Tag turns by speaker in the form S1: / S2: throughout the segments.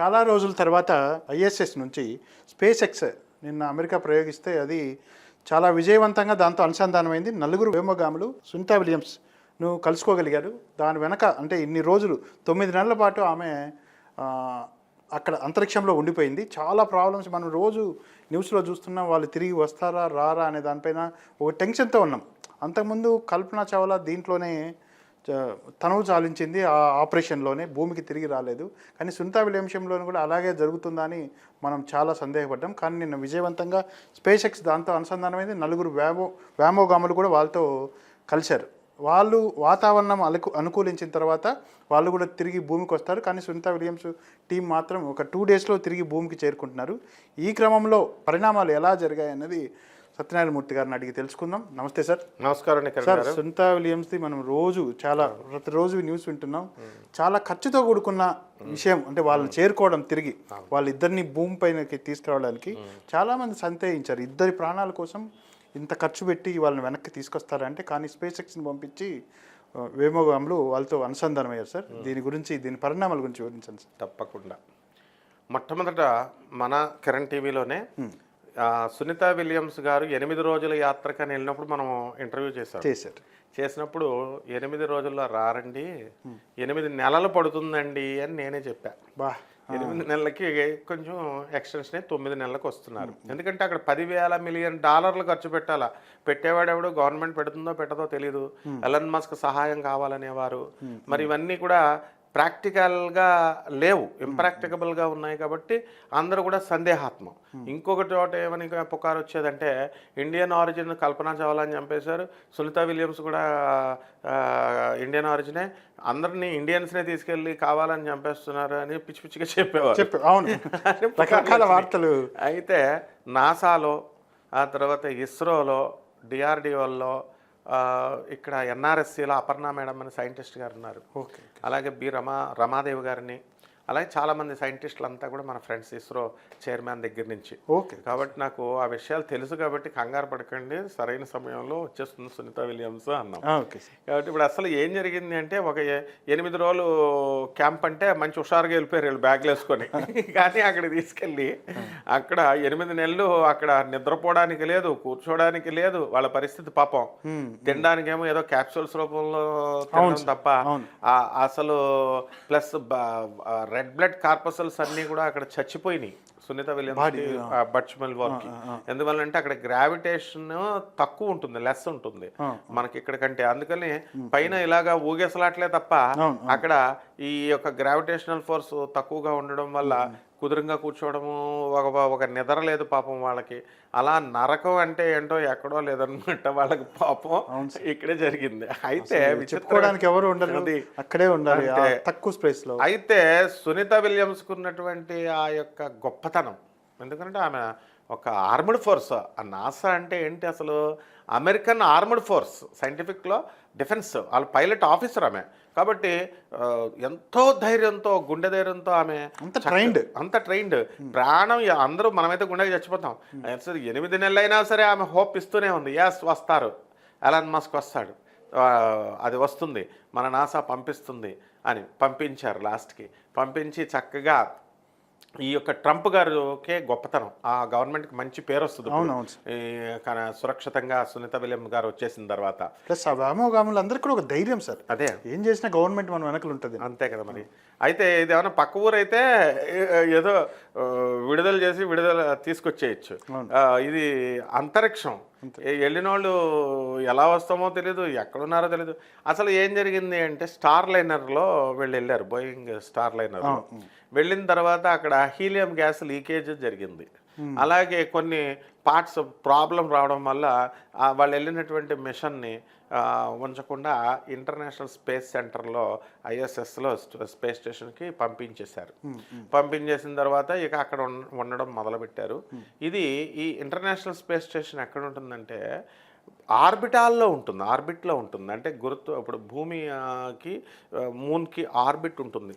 S1: చాలా రోజుల తర్వాత ఐఎస్ఎస్ నుంచి స్పేస్ ఎక్స్ నిన్న అమెరికా ప్రయోగిస్తే అది చాలా విజయవంతంగా దాంతో అనుసంధానమైంది. నలుగురు వ్యోమగాములు సునీతా విలియమ్స్ను కలుసుకోగలిగారు. దాని వెనక అంటే ఇన్ని రోజులు తొమ్మిది నెలల పాటు ఆమె అక్కడ అంతరిక్షంలో ఉండిపోయింది. చాలా ప్రాబ్లమ్స్ మనం రోజు న్యూస్లో చూస్తున్నాం వాళ్ళు తిరిగి వస్తారా రారా అనే దానిపైన ఒక టెన్షన్తో ఉన్నాం. అంతకుముందు కల్పన చావ్లా దీంట్లోనే తనవు చాలించింది ఆ ఆపరేషన్లోనే భూమికి తిరిగి రాలేదు. కానీ సునీతా విలియమ్స్లోనూ కూడా అలాగే జరుగుతుందని మనం చాలా సందేహపడ్డాం. కానీ నిన్న విజయవంతంగా స్పేస్ ఎక్స్ దాంతో అనుసంధానమైంది నలుగురు వ్యామో వ్యామోగాములు కూడా వాళ్ళతో కలిశారు. వాళ్ళు వాతావరణం అలకు అనుకూలించిన తర్వాత వాళ్ళు కూడా తిరిగి భూమికి వస్తారు. కానీ సునీతా విలియమ్స్ టీం మాత్రం ఒక టూ డేస్లో తిరిగి భూమికి చేరుకుంటున్నారు. ఈ క్రమంలో పరిణామాలు ఎలా జరిగాయి అన్నది సత్యనారాయణమూర్తి గారిని అడిగి తెలుసుకుందాం. నమస్తే సార్.
S2: నమస్కారం
S1: సార్ సునీతా విలియమ్స్ది మనం రోజు చాలా ప్రతిరోజు న్యూస్ వింటున్నాం. చాలా ఖర్చుతో కూడుకున్న విషయం అంటే వాళ్ళని చేరుకోవడం తిరిగి వాళ్ళిద్దరిని భూమి పైనకి తీసుకురావడానికి చాలా మంది సందేహించారు ఇద్దరి ప్రాణాల కోసం ఇంత ఖర్చు పెట్టి వాళ్ళని వెనక్కి తీసుకొస్తారంటే కానీ స్పేస్ ఎక్స్ని పంపించి వేమోగాములు వాళ్ళతో అనుసంధానం అయ్యారు సార్ దీని గురించి దీని పరిణామాల గురించి వివరించండి సార్.
S2: తప్పకుండా. మొట్టమొదట మన కిరణ్ టీవీలోనే సునీత విలియమ్స్ గారు ఎనిమిది రోజుల యాత్రకని వెళ్ళినప్పుడు మనం ఇంటర్వ్యూ చేశాం
S1: చేశారు.
S2: చేసినప్పుడు ఎనిమిది రోజుల్లో రారండి ఎనిమిది నెలలు పడుతుందండి అని నేనే చెప్పా.
S1: బా.
S2: ఎనిమిది నెలలకి కొంచెం ఎక్స్టెన్షన్ తొమ్మిది నెలలకు వస్తున్నారు. ఎందుకంటే అక్కడ పదివేల మిలియన్ డాలర్లు ఖర్చు పెట్టాలా? పెట్టేవాడు ఎవడు గవర్నమెంట్ పెడుతుందో పెట్టదో తెలియదు ఎలన్ మస్క్ సహాయం కావాలనేవారు. మరి ఇవన్నీ కూడా ప్రాక్టికల్గా లేవు. ఇంప్రాక్టికబుల్గా ఉన్నాయి కాబట్టి అందరూ కూడా సందేహాత్మం. ఇంకొకటి చోట ఏమని పుకారు వచ్చేదంటే ఇండియన్ ఆరిజిన్ కల్పనా చావ్లా అని చంపేశారు. సునీత విలియమ్స్ కూడా ఇండియన్ ఆరిజినే అందరినీ ఇండియన్స్నే తీసుకెళ్ళి కావాలని చంపేస్తున్నారు అని పిచ్చి పిచ్చిగా చెప్పేవారు.
S1: చెప్పు అవును. రకరకాల వార్తలు.
S2: అయితే నాసాలో ఆ తర్వాత ఇస్రోలో డిఆర్డిఓల్లో ఇక్కడ ఎన్ఆర్ఎస్సిలో అపర్ణ మేడం అని సైంటిస్ట్ గారు ఉన్నారు.
S1: ఓకే.
S2: అలాగే బి రమా రమాదేవి గారిని అలాగే చాలామంది సైంటిస్టులు అంతా కూడా మన ఫ్రెండ్స్ ఇస్రో చైర్మన్ దగ్గర నుంచి.
S1: ఓకే.
S2: కాబట్టి నాకు ఆ విషయాలు తెలుసు కాబట్టి కంగారు పడకండి సరైన సమయంలో వచ్చేస్తుంది సునీత విలియమ్స్ అన్నాం.
S1: ఓకే
S2: కాబట్టి ఇప్పుడు అసలు ఏం జరిగింది అంటే ఒక ఎనిమిది రోజులు క్యాంప్ అంటే మంచి హుషారుగా వెళ్ళిపోయారు వీళ్ళు బ్యాగ్లు వేసుకొని. కానీ అక్కడ తీసుకెళ్ళి అక్కడ ఎనిమిది నెలలు అక్కడ నిద్రపోవడానికి లేదు కూర్చోవడానికి లేదు వాళ్ళ పరిస్థితి పాపం. తినడానికేమో ఏదో క్యాప్సూల్స్ రూపంలో తినడం తప్ప అసలు ప్లస్ రెడ్ బ్లడ్ కార్పసల్స్ అన్నీ కూడా అక్కడ చచ్చిపోయినాయి. సునీత విలియమ్స్ బట్చ్మెల్ వర్క్ ఎందువల్లంటే అక్కడ గ్రావిటేషన్ తక్కువ ఉంటుంది లెస్ ఉంటుంది. మనకి ఇక్కడ కంటే. అందుకని పైన ఇలాగా ఊగేసలాట్లే తప్ప అక్కడ ఈ యొక్క గ్రావిటేషనల్ ఫోర్స్ తక్కువగా ఉండడం వల్ల కుదురుగా కూర్చోవడము ఒక ఒక నిద్ర లేదు పాపం వాళ్ళకి. అలా నరకం అంటే ఏంటో ఎక్కడో లేదనమాట వాళ్ళకి పాపం ఇక్కడే జరిగింది. అయితే
S1: చెప్పుకోవడానికి ఎవరు ఉండరు. అక్కడే ఉండాలి. తక్కువ స్పేస్లో
S2: అయితే సునీత విలియమ్స్కు ఉన్నటువంటి ఆ యొక్క గొప్పతనం ఎందుకంటే ఆమె ఒక ఆర్మడ్ ఫోర్స్ ఆ నాసా అంటే ఏంటి అసలు? అమెరికన్ ఆర్మడ్ ఫోర్స్ సైంటిఫిక్లో డిఫెన్స్ వాళ్ళ పైలట్ ఆఫీసర్ ఆమె. కాబట్టి ఎంతో ధైర్యంతో గుండె ధైర్యంతో ఆమె
S1: అంత trained.
S2: అంత ట్రైన్డ్. ప్రాణం అందరూ మనమైతే గుండెకి చచ్చిపోతాం. ఎనిమిది నెలలైనా సరే ఆమె హోప్ ఇస్తూనే ఉంది. ఎస్ వస్తారు. ఎలాన్ మస్క్ వస్తాడు. అది వస్తుంది. మన నాసా పంపిస్తుంది అని పంపించారు లాస్ట్కి. పంపించి చక్కగా ఈ యొక్క ట్రంప్ గారుకే గొప్పతనం. ఆ గవర్నమెంట్కి మంచి పేరు వస్తుంది.
S1: అవునవును
S2: సురక్షితంగా సునీత విలియం గారు వచ్చేసిన తర్వాత.
S1: ప్లస్ ఆ వ్యామోగాములు అందరికీ కూడా ఒక ధైర్యం సార్.
S2: అదే.
S1: ఏం చేసినా గవర్నమెంట్ మన వెనకలు ఉంటుంది
S2: అంతే కదా మరి. అయితే ఇది ఏమైనా పక్క ఊరైతే ఏదో విడుదల చేసి విడుదల తీసుకొచ్చేయచ్చు. ఇది అంతరిక్షం. వెళ్ళిన వాళ్ళు ఎలా వస్తామో తెలియదు ఎక్కడున్నారో తెలియదు అసలు ఏం జరిగింది అంటే స్టార్ లైనర్లో వీళ్ళు వెళ్ళారు బోయింగ్ స్టార్ లైనర్ వెళ్ళిన తర్వాత అక్కడ హీలియం గ్యాస్ లీకేజ్ జరిగింది. అలాగే కొన్ని పార్ట్స్ ప్రాబ్లం రావడం వల్ల వాళ్ళు వెళ్ళినటువంటి మిషన్ని ఉంచకుండా ఇంటర్నేషనల్ స్పేస్ సెంటర్లో ఐఎస్ఎస్లో స్పేస్ స్టేషన్కి పంపించేశారు. పంపించేసిన తర్వాత ఇక అక్కడ ఉండడం మొదలుపెట్టారు. ఇది ఈ ఇంటర్నేషనల్ స్పేస్ స్టేషన్ ఎక్కడ ఉంటుందంటే ఆర్బిటాల్లో ఉంటుంది ఆర్బిట్లో ఉంటుంది. అంటే గుర్తు ఇప్పుడు భూమికి మూన్కి ఆర్బిట్ ఉంటుంది.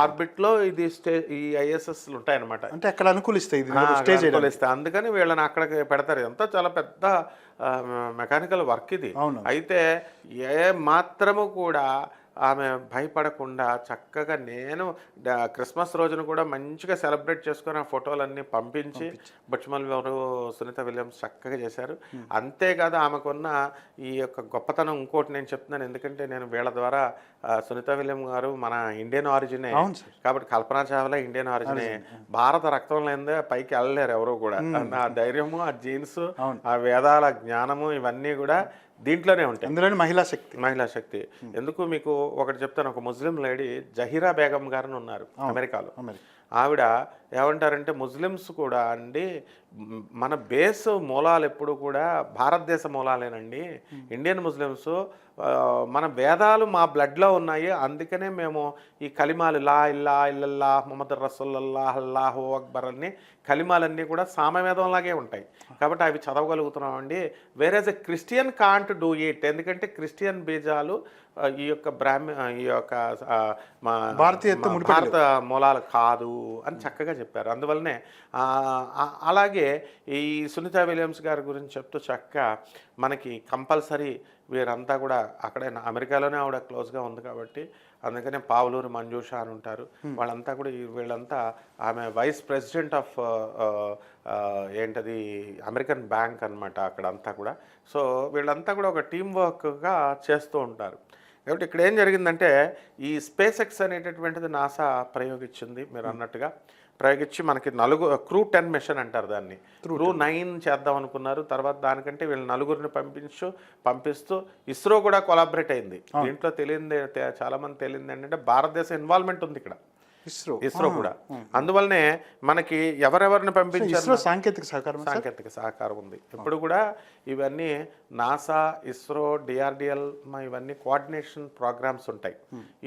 S2: ఆర్బిట్లో ఇది స్టే ఈ ఐఎస్ఎస్లు ఉంటాయన్నమాట.
S1: అంటే అక్కడ అనుకూలిస్తాయి స్టేజ్
S2: అనుకూలిస్తే అందుకని వీళ్ళని అక్కడికి పెడతారు. ఎంత చాలా పెద్ద మెకానికల్ వర్క్ ఇది.
S1: అవును.
S2: అయితే ఏ మాత్రము కూడా ఆమె భయపడకుండా చక్కగా నేను క్రిస్మస్ రోజున కూడా మంచిగా సెలబ్రేట్ చేసుకుని ఆ ఫోటోలన్నీ పంపించి బుచ్మల్ గారు సునీత విలియమ్స్ చక్కగా చేశారు. అంతేకాదు ఆమెకున్న ఈ యొక్క గొప్పతనం ఇంకోటి నేను చెప్తున్నాను. ఎందుకంటే నేను వీళ్ళ ద్వారా సునీత విలియం గారు మన ఇండియన్ ఆరిజినే. కాబట్టి కల్పనా చావ్లా ఇండియన్ ఆరిజినే. భారత రక్తం లేదే పైకి వెళ్ళలేరు ఎవరు కూడా. ఆ ధైర్యము ఆ జీన్స్ ఆ వేదాల జ్ఞానము ఇవన్నీ కూడా దీంట్లోనే ఉంటాయి.
S1: అందులోని మహిళా శక్తి.
S2: మహిళా శక్తి. ఎందుకు మీకు ఒకటి చెప్తాను ఒక ముస్లిం లేడీ జహీరా బేగం గారిని ఉన్నారు అమెరికాలో.
S1: అమెరికా.
S2: ఆవిడ ఏమంటారంటే ముస్లిమ్స్ కూడా అండి మన బేస్ మూలాలు ఎప్పుడు కూడా భారతదేశ మూలాలేనండి. ఇండియన్ ముస్లిమ్స్ మన వేదాలు మా బ్లడ్లో ఉన్నాయి. అందుకనే మేము ఈ కలిమాలు లా ఇల్లా ఇల్లల్లా ముహమ్మద్ రసూల్లల్లా అల్లాహు అక్బర్ అన్ని కలిమాలన్నీ కూడా సామవేదంలాగే ఉంటాయి. కాబట్టి అవి చదవగలుగుతున్నామండి. Whereas a Christian can't do it ఎందుకంటే క్రిస్టియన్ బీజాలు ఈ యొక్క బ్రాహ్మ ఈ యొక్క
S1: ముడిపడి
S2: భారత మూలాలు కాదు అని చక్కగా చెప్పారు. అందువల్లనే అలాగే ఈ సునీత విలియమ్స్ గారి గురించి చెప్తూ చక్కగా మనకి కంపల్సరీ వీరంతా కూడా అక్కడే అమెరికాలోనే ఆవిడ క్లోజ్గా ఉంది కాబట్టి అందుకనే పావులూరు మంజూష అని ఉంటారు. వాళ్ళంతా కూడా వీళ్ళంతా ఆమె వైస్ ప్రెసిడెంట్ ఆఫ్ ఏంటది అమెరికన్ బ్యాంక్ అన్నమాట అక్కడంతా కూడా. సో వీళ్ళంతా కూడా ఒక టీం వర్క్గా చేస్తూ ఉంటారు. కాబట్టి ఇక్కడ ఏం జరిగిందంటే ఈ స్పేస్ ఎక్స్ అనేటటువంటిది నాసా ప్రయోగించింది మీరు అన్నట్టుగా. ప్రయోగించి మనకి నలుగు క్రూ టెన్ మిషన్ అంటారు దాన్ని. క్రూ నైన్ చేద్దాం అనుకున్నారు. తర్వాత దానికంటే వీళ్ళు నలుగురిని పంపించు పంపిస్తూ ఇస్రో కూడా కొలాబరేట్ అయింది. దీంట్లో తెలియంది చాలా మంది తెలియంది ఏంటంటే భారతదేశ ఇన్వాల్వ్మెంట్ ఉంది ఇక్కడ.
S1: ఇస్రో.
S2: ఇస్రో కూడా. అందువల్లనే మనకి ఎవరెవరిని పంపించారు
S1: సాంకేతిక సహకారం
S2: సాంకేతిక సహకారం ఉంది. ఇప్పుడు కూడా ఇవన్నీ నాసా ఇస్రో డిఆర్డిఎల్ ఇవన్నీ కోఆర్డినేషన్ ప్రోగ్రామ్స్ ఉంటాయి.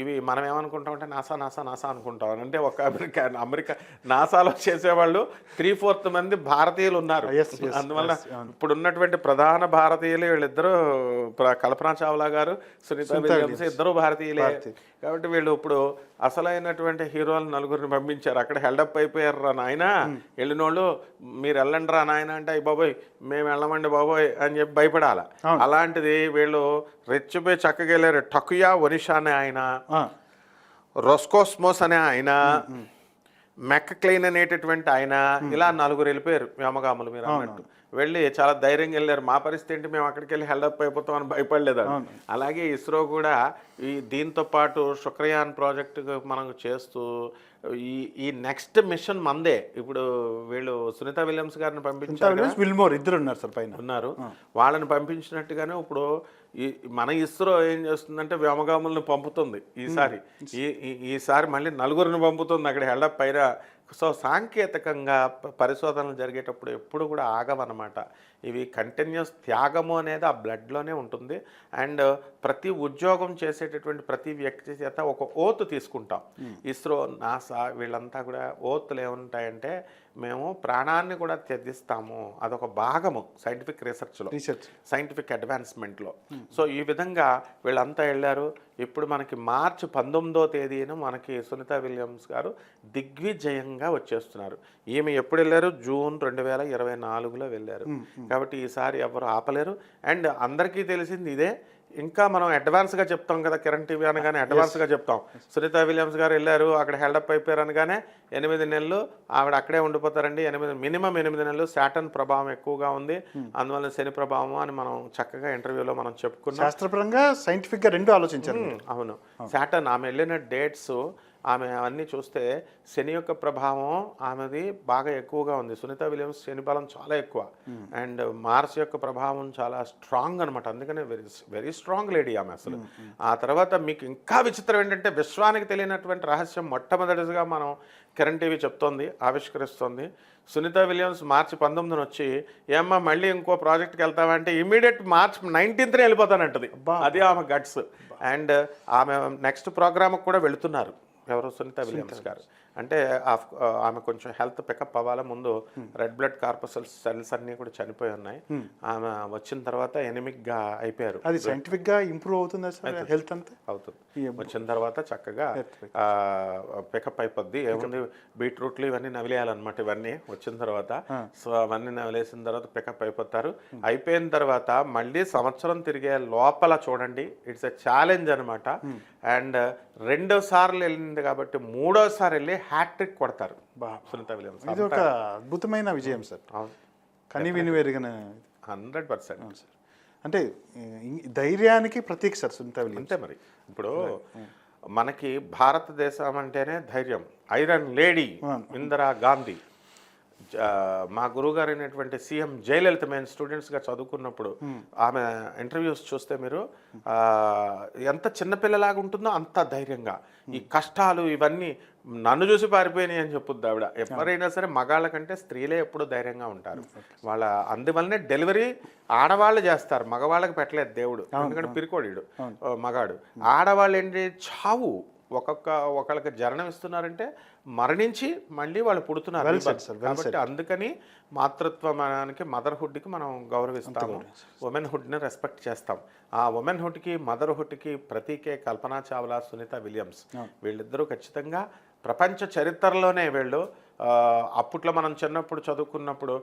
S2: ఇవి మనం ఏమనుకుంటామంటే నాసా నాసా నాసా అనుకుంటాం అంటే ఒక అమెరికా అమెరికా నాసాలో చేసేవాళ్ళు త్రీ ఫోర్త్ మంది భారతీయులు ఉన్నారు.
S1: Yes,
S2: అందువల్ల. ఇప్పుడు ఉన్నటువంటి ప్రధాన భారతీయులు వీళ్ళిద్దరూ కల్పనా చావ్లా గారు సునీత విలియమ్స్ ఇద్దరు భారతీయులే. కాబట్టి వీళ్ళు ఇప్పుడు అసలైనటువంటి హీరోలు నలుగురిని పంపించారు. అక్కడ హెల్డప్ అయిపోయారు రా నాయన. వెళ్ళినోళ్ళు మీరు వెళ్ళండి రా నాయన అంటే అయ్యి బాబోయ్ మేము వెళ్ళమండి బాబోయ్ అని చెప్పి భయపడాల. అలాంటిది వీళ్ళు రెచ్చిపోయి చక్కగా వెళ్ళారు టకుయా ఒనిషా అనే ఆయన రొస్కోస్మోస్ అనే ఆయన మెక్కక్లెయిన్ అనేటటువంటి ఆయన ఇలా నలుగురు వెళ్ళిపోయారు వ్యోమగాములు మీరు అన్నట్టు. వెళ్ళి చాలా ధైర్యంగా వెళ్ళారు. మా పరిస్థితి ఏంటి? మేము అక్కడికి వెళ్ళి హెల్డప్ అయిపోతాం అని భయపడలేదు. అలాగే ఇస్రో కూడా ఈ దీంతో పాటు శుక్రయాన్ ప్రాజెక్టు మనం చేస్తూ ఈ ఈ నెక్స్ట్ మిషన్ మందే. ఇప్పుడు వీళ్ళు సునీత విలియమ్స్ గారిని పంపించారు.
S1: విల్మోర్ ఇద్దరు ఉన్నారు సార్ పైన.
S2: ఉన్నారు. వాళ్ళని పంపించినట్టుగానే ఇప్పుడు ఈ మన ఇస్రో ఏం చేస్తుందంటే వ్యోమగాములను పంపుతుంది ఈసారి. ఈ ఈ- ఈసారి మళ్ళీ నలుగురిని పంపుతుంది. అక్కడ హెల్డప్ పైన సో సాంకేతికంగా పరిశోధనలు జరిగేటప్పుడు ఎప్పుడు కూడా ఆగవన్నమాట ఇవి కంటిన్యూస్ త్యాగము అనేది ఆ బ్లడ్లోనే ఉంటుంది. అండ్ ప్రతి ఉద్యోగం చేసేటటువంటి ప్రతి వ్యక్తి చేత ఒక ఓత్ తీసుకుంటాం. ఇస్రో నాసా వీళ్ళంతా కూడా ఓత్తులు ఏముంటాయంటే మేము ప్రాణాన్ని కూడా త్యజిస్తాము. అదొక భాగము సైంటిఫిక్ రీసెర్చ్లో
S1: రీసెర్చ్
S2: సైంటిఫిక్ అడ్వాన్స్మెంట్లో సో ఈ విధంగా వీళ్ళంతా వెళ్ళారు. ఇప్పుడు మనకి మార్చి పంతొమ్మిదో తేదీన మనకి సునీత విలియమ్స్ గారు దిగ్విజయంగా వచ్చేస్తున్నారు. ఈమె ఎప్పుడు వెళ్ళారు? జూన్ రెండు వేల ఇరవై నాలుగులో వెళ్ళారు. కాబట్టి ఈసారి ఎవరు ఆపలేరు. అండ్ అందరికీ తెలిసింది ఇదే ఇంకా మనం అడ్వాన్స్గా చెప్తాం కదా కిరణ్ టీవీ అనగానే అడ్వాన్స్గా చెప్తాం. సునీత విలియమ్స్ గారు వెళ్ళారు అక్కడ హెల్డప్ అయిపోయారు అనగానే ఎనిమిది నెలలు ఆవిడ అక్కడే ఉండిపోతారండి. ఎనిమిది మినిమం ఎనిమిది నెలలు శాటన్ ప్రభావం ఎక్కువగా ఉంది. అందువల్ల శని ప్రభావం అని మనం చక్కగా ఇంటర్వ్యూలో మనం చెప్పుకున్నాం.
S1: శాస్త్రపరంగా సైంటిఫిక్గా రెండు ఆలోచించారు
S2: ఉమ్, అవును. శాటన్ ఆమె వెళ్ళిన డేట్స్ ఆమె అవన్నీ చూస్తే శని యొక్క ప్రభావం ఆమెది బాగా ఎక్కువగా ఉంది. సునీత విలియమ్స్ శని బలం చాలా ఎక్కువ. అండ్ మార్స్ యొక్క ప్రభావం చాలా స్ట్రాంగ్ అనమాట అందుకనే వెరీ వెరీ స్ట్రాంగ్ లేడీ ఆమె అసలు. ఆ తర్వాత మీకు ఇంకా విచిత్రం ఏంటంటే విశ్వానికి తెలియనటువంటి రహస్యం మొట్టమొదటిగా మనం కిరణ్ టీవీ చెప్తోంది ఆవిష్కరిస్తోంది. సునీత విలియమ్స్ మార్చి పంతొమ్మిదిన వచ్చి ఏమ్మా మళ్ళీ ఇంకో ప్రాజెక్ట్కి వెళ్తావా? అంటే ఇమీడియట్ మార్చ్ నైన్టీన్త్నే వెళ్ళిపోతానంటది. అది ఆమె గట్స్. అండ్ ఆమె నెక్స్ట్ ప్రోగ్రామ్కి కూడా వెళుతున్నారు. ఎవరు సునీత విలియమ్స్ గారు అంటే ఆఫ్- ఆమె కొంచెం హెల్త్ పికప్ అవ్వాలి ముందు రెడ్ బ్లడ్ కార్పసల్ సెల్స్ అన్నీ కూడా చనిపోయి ఉన్నాయి. ఆమె వచ్చిన తర్వాత ఎనిమిక్గా అయిపోయారు.
S1: అది సైంటిఫిక్గా ఇంప్రూవ్ అవుతుందా సార్ హెల్త్ అంతా?
S2: అవుతుంది. వచ్చిన తర్వాత చక్కగా పికప్ అయిపోద్ది. ఏముంది? బీట్రూట్లు ఇవన్నీ నవిలేయాలన్నమాట ఇవన్నీ వచ్చిన తర్వాత. సో అవన్నీ నవిలేసిన తర్వాత పికప్ అయిపోతారు. అయిపోయిన తర్వాత మళ్ళీ సంవత్సరం తిరిగే లోపల చూడండి. ఇట్స్ ఎ ఛాలెంజ్ అనమాట అండ్ రెండో సార్లు వెళ్ళింది కాబట్టి మూడోసారి వెళ్ళి హ్యాట్రిక్ కొడతారు.
S1: బా
S2: సునీత విలియమ్స్.
S1: ఇది ఒక అద్భుతమైన విజయం సార్. కని విని వెరిగిన
S2: హండ్రెడ్ పర్సెంట్.
S1: సార్. అంటే ధైర్యానికి ప్రతీక సార్ సునీత విలియమ్స్.
S2: అంతే మరి. ఇప్పుడు మనకి భారతదేశం అంటేనే ధైర్యం. Iron lady Indira Gandhi. మా గురువుగారు అయినటువంటి సీఎం జయలలిత మేము స్టూడెంట్స్గా చదువుకున్నప్పుడు ఆమె ఇంటర్వ్యూస్ చూస్తే మీరు ఆ, ఎంత చిన్నపిల్లలాగా ఉంటుందో అంత ధైర్యంగా. ఈ కష్టాలు ఇవన్నీ నన్ను చూసి పారిపోయినాయి అని చెప్పుద్ది ఆవిడ. ఎవరైనా సరే మగాళ్ళ కంటే స్త్రీలే ఎప్పుడు ధైర్యంగా ఉంటారు. వాళ్ళ అందువల్లనే డెలివరీ ఆడవాళ్ళు చేస్తారు. మగవాళ్ళకి పెట్టలేదు దేవుడు. ఎందుకంటే పిరికోడీడు మగాడు. ఆడవాళ్ళు ఏంటి చావు. ఒక్కొక్క ఒకళ్ళకి జననం ఇస్తున్నారంటే మరణించి మళ్ళీ వాళ్ళు పుడుతున్నారు కాబట్టి అందుకని మాతృత్వమానికి మదర్హుడ్కి మనం గౌరవిస్తాము. ఉమెన్హుడ్ని రెస్పెక్ట్ చేస్తాం. ఆ ఉమెన్హుడ్కి మదర్హుడ్కి ప్రతీకే కల్పనా చావ్లా సునీత విలియమ్స్. వీళ్ళిద్దరూ ఖచ్చితంగా ప్రపంచ చరిత్రలోనే వీళ్ళు అప్పట్లో మనం చిన్నప్పుడు చదువుకున్నప్పుడు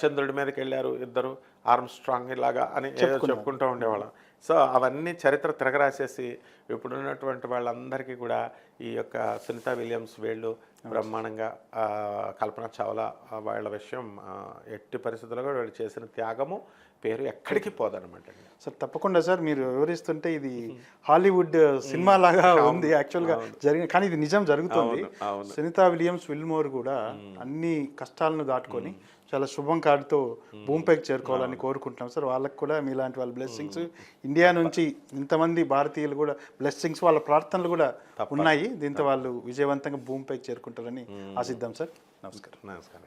S2: చంద్రుడి మీదకి వెళ్ళారు ఇద్దరు ఆర్మ్ స్ట్రాంగ్ ఇలాగా అని ఏదో చెప్పుకుంటూ ఉండేవాళ్ళం. సో అవన్నీ చరిత్ర తిరగరాసేసి ఇప్పుడున్నటువంటి వాళ్ళందరికీ కూడా ఈ యొక్క సునీత విలియమ్స్ వీళ్ళు బ్రహ్మాండంగా కల్పన చావ్లా వాళ్ళ విషయం ఎట్టి పరిస్థితుల్లో కూడా వీళ్ళు చేసిన త్యాగము పేరు ఎక్కడికి పోదనమాట
S1: సార్ తప్పకుండా సార్ మీరు వివరిస్తుంటే ఇది హాలీవుడ్ సినిమా లాగా ఉంది యాక్చువల్గా జరిగిన కానీ ఇది నిజం జరుగుతుంది. సునీత విలియమ్స్ విల్మోర్ కూడా అన్ని కష్టాలను దాటుకొని చాలా శుభం కార్డుతో భూమిపైకి చేరుకోవాలని కోరుకుంటున్నాం సార్. వాళ్ళకి కూడా మీలాంటి వాళ్ళ బ్లెస్సింగ్స్ ఇండియా నుంచి ఇంతమంది భారతీయులు కూడా బ్లెస్సింగ్స్ వాళ్ళ ప్రార్థనలు కూడా ఉన్నాయి. దీంతో వాళ్ళు విజయవంతంగా భూమిపైకి చేరుకుంటారని ఆశిద్దాం సార్. నమస్కారం.
S2: నమస్కారం.